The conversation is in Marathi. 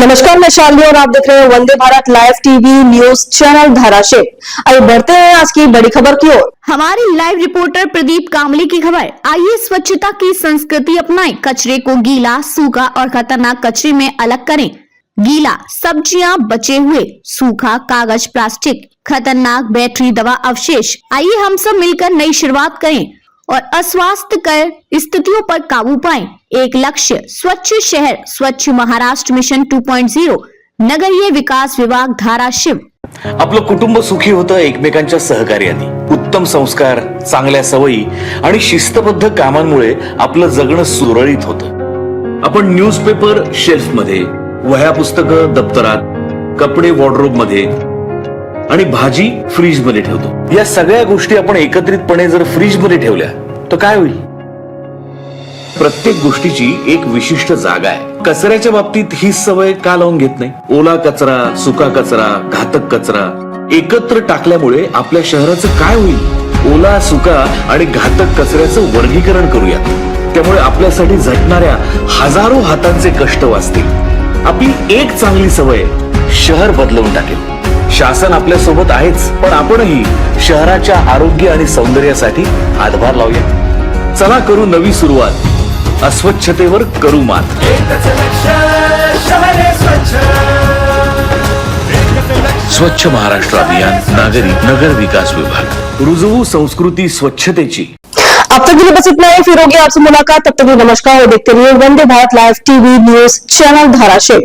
नमस्कार, मैं शालिनी और आप देख रहे हैं Vande Bharat live TV news channel Dharashiv. आइए बढ़ते हैं आज की बड़ी खबर की ओर। हमारे लाइव रिपोर्टर प्रदीप कामले की खबर। आइए स्वच्छता की संस्कृति अपनाएँ। कचरे को गीला, सूखा और खतरनाक कचरे में अलग करें। गीला, सब्ज़ियाँ बचे हुए, सूखा कागज़, प्लास्टिक, खतरनाक बैटरी दवा अवशेष। आइए हम सब मिलकर नई शुरुआत करें। और अस्वास्थ्य स्थितियों पर काबू पाएं। एक लक्ष्य स्वच्छ शहर स्वच्छ महाराष्ट्र मिशन 2.0 नगरीय विकास विभाग धाराशिव आपलं कुटुंब सुखी होतं एकमेकांच्या सहकार्याने. उत्तम संस्कार चांगल्या सवयी आणि शिस्तबद्ध कामांमुळे आपलं जगणं सुरळीत होतं. आपण न्यूजपेपर शेल्फमध्ये वह्या पुस्तकं दप्तरात कपडे वॉर्डरोबमध्ये आणि भाजी फ्रीजमध्ये ठेवतो. या सगळ्या गोष्टी आपण एकत्रितपणे जर फ्रीजमध्ये ठेवल्या तर काय होईल? प्रत्येक गोष्टीची एक विशिष्ट जागा आहे. कचऱ्याच्या बाबतीत ही सवय का लावून घेत नाही? ओला कचरा सुका कचरा घातक कचरा एकत्र टाकल्यामुळे आपल्या शहराचं काय होईल? ओला सुका आणि घातक कचऱ्याचं वर्गीकरण करूयात त्यामुळे आपल्यासाठी झटणाऱ्या हजारो हातांचे कष्ट वाचतील. आपली एक चांगली सवय शहर बदलवून टाकेल. शासन आपल्यासोबत आहेच पण आपणही शहराच्या आरोग्य आणि सौंदर्यासाठी हातभार लावूया. चला करू नवी सुरुवात. अस्वच्छतेवर करू मात. स्वच्छ महाराष्ट्र अभियान नागरी नगर विकास विभाग. रुजवू संस्कृती स्वच्छतेची. अब तक के लिए बस इतना ही फिर होगी आपसे मुलाकात तब तक नमस्कार और देखते रहिए Vande Bharat live TV news channel Dharashiv.